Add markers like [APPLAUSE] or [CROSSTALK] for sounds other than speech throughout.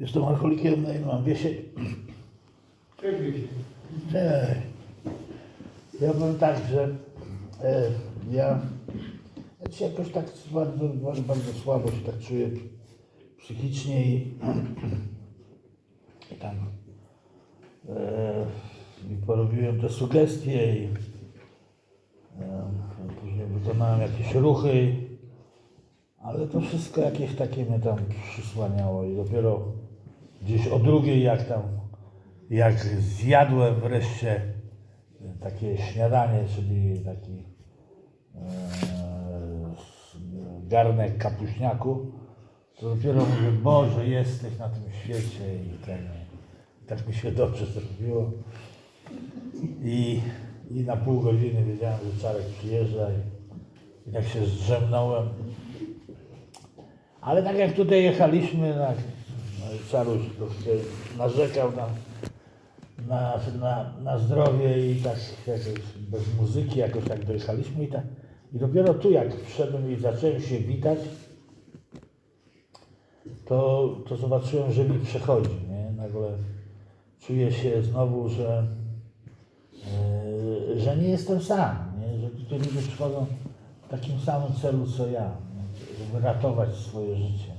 Jestem alkoholikiem, no i mam wiesieć. Cześć. Ja powiem tak, że e, ja, ja dzisiaj jakoś tak bardzo, bardzo, bardzo słabo się tak czuję psychicznie i, i tam e, i porobiłem te sugestie i e, później wykonałem jakieś ruchy, ale to wszystko jakieś takie mnie tam przysłaniało i dopiero gdzieś o drugiej jak tam, jak zjadłem wreszcie takie śniadanie, czyli taki e, garnek kapuśniaku, to dopiero mówię, Boże, jesteś na tym świecie i ten, tak mi się dobrze zrobiło. I, I na pół godziny wiedziałem, że Czarek przyjeżdża i, i tak się zdrzemnąłem. Ale tak jak tutaj jechaliśmy, tak, Czaruś troszkę narzekał na, na, na, na zdrowie i tak jakoś bez muzyki jakoś tak dojechaliśmy i tak. I dopiero tu jak wszedłem i zacząłem się witać, to, to zobaczyłem, że mi przechodzi, nie? Nagle czuję się znowu, że, e, że nie jestem sam, nie? Że tutaj ludzie przychodzą w takim samym celu co ja, żeby ratować swoje życie.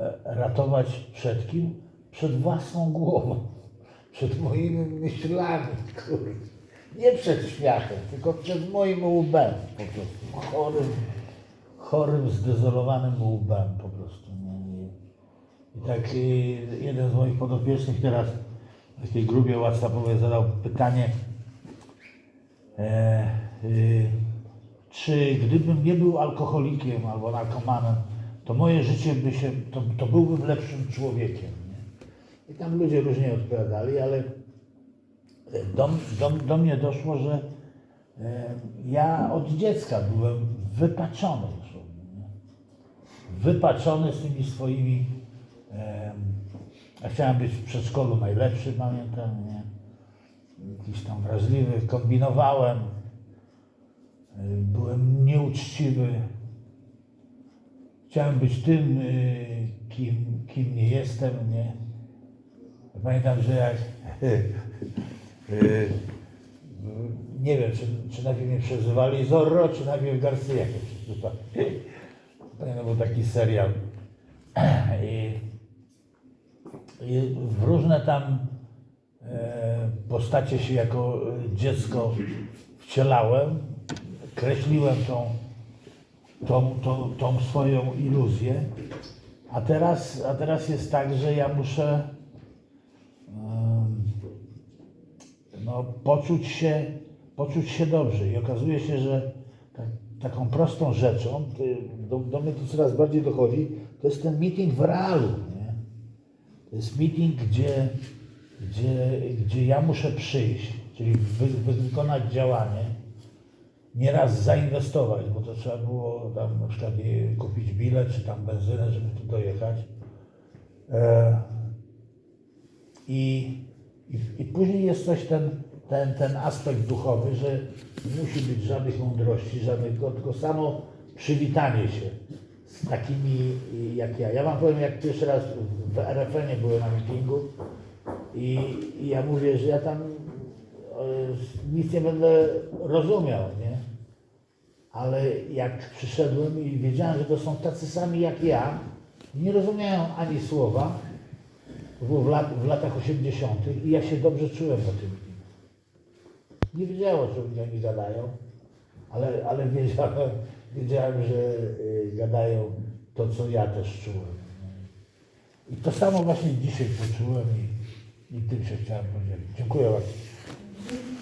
E, Ratować przed kim? Przed własną głową, przed moimi myślami, kurde. Nie przed śmiechem, tylko przed moim łbem po prostu. Chorym, chorym, zdezolowanym łbem po prostu. I, tak jeden z moich podopiecznych teraz w takiej grupie WhatsAppowej zadał pytanie, e, y, czy gdybym nie był alkoholikiem albo narkomanem, to moje życie by się, to, to byłbym lepszym człowiekiem. Nie? I tam ludzie różnie odpowiadali, ale do, do, do mnie doszło, że e, ja od dziecka byłem wypaczony. Wypaczony z tymi swoimi. E, ja chciałem być w przedszkolu najlepszy, pamiętam, nie? Jakiś tam wrażliwy, kombinowałem, e, byłem nieuczciwy. Chciałem być tym, e, kim, kim nie jestem, nie? Pamiętam, że jak Yy, [LAUGHS] nie wiem, czy, czy najpierw mnie przezywali Zorro, czy najpierw Garcia mnie przezywali. [LAUGHS] To był taki serial. [CLEARS THROAT] I, I w różne tam e, postacie się jako dziecko wcielałem, kreśliłem tą, tą, tą, tą swoją iluzję, a teraz, a teraz jest tak, że ja muszę no, poczuć, się, poczuć się dobrze. I okazuje się, że tak, taką prostą rzeczą, do, do mnie to coraz bardziej dochodzi, to jest ten meeting w realu. Nie? To jest meeting, gdzie, gdzie, gdzie ja muszę przyjść, czyli wy, wykonać działanie, nieraz zainwestować, bo to trzeba było tam na przykład kupić bilet, czy tam benzynę, żeby tu dojechać. E, i, i, I później jest coś ten, ten, ten aspekt duchowy, że nie musi być żadnych mądrości, żadnego, tylko samo przywitanie się z takimi jak ja. Ja wam powiem, jak pierwszy raz w RFN-ie byłem na meetingu i, i ja mówię, że ja tam nic nie będę rozumiał, nie? Ale jak przyszedłem i wiedziałem, że to są tacy sami jak ja, nie rozumiałem ani słowa, było w, lat, w latach 80. i ja się dobrze czułem na tym. Nie wiedziałem, o czym oni gadają, ale, ale wiedziałem, wiedziałem, że y, gadają to, co ja też czułem. I to samo właśnie dzisiaj poczułem i, i tym się chciałem podzielić. Dziękuję bardzo. Thank you.